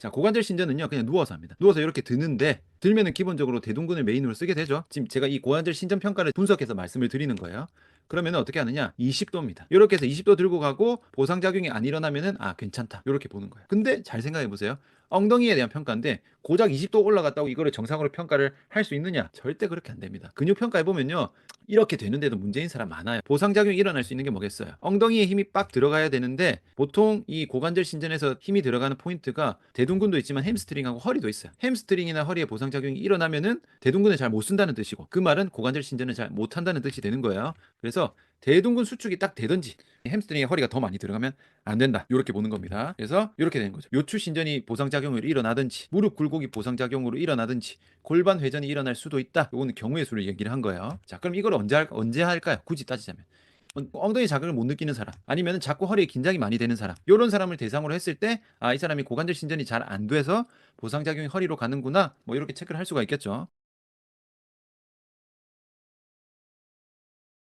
자, 고관절 신전은요, 그냥 누워서 합니다. 누워서 이렇게 드는데, 들면은 기본적으로 대둔근을 메인으로 쓰게 되죠. 지금 제가 이 고관절 신전 평가를 분석해서 말씀을 드리는 거예요. 그러면 어떻게 하느냐? 20도입니다. 이렇게 해서 20도 들고 가고 보상작용이 안 일어나면은 아 괜찮다. 이렇게 보는 거예요. 근데 잘 생각해 보세요. 엉덩이에 대한 평가인데 고작 20도 올라갔다고 이거를 정상으로 평가를 할 수 있느냐? 절대 그렇게 안 됩니다. 근육 평가해 보면요. 이렇게 되는데도 문제인 사람 많아요. 보상 작용이 일어날 수 있는 게 뭐겠어요? 엉덩이에 힘이 빡 들어가야 되는데 보통 이 고관절 신전에서 힘이 들어가는 포인트가 대둔근도 있지만 햄스트링하고 허리도 있어요. 햄스트링이나 허리에 보상 작용이 일어나면은 대둔근을 잘 못 쓴다는 뜻이고 그 말은 고관절 신전을 잘 못 한다는 뜻이 되는 거예요. 그래서 대둔근 수축이 딱 되든지 햄스트링에 허리가 더 많이 들어가면 안 된다. 이렇게 보는 겁니다. 그래서 이렇게 되는 거죠. 요추 신전이 보상작용으로 일어나든지 무릎 굴곡이 보상작용으로 일어나든지 골반 회전이 일어날 수도 있다. 요거는 경우의 수를 얘기를 한 거예요. 자, 그럼 이걸 언제 할 언제 할까요? 굳이 따지자면. 엉- 엉덩이 자극을 못 느끼는 사람 아니면 자꾸 허리에 긴장이 많이 되는 사람 이런 사람을 대상으로 했을 때 아 이 사람이 고관절 신전이 잘 안 돼서 보상작용이 허리로 가는구나 뭐 이렇게 체크를 할 수가 있겠죠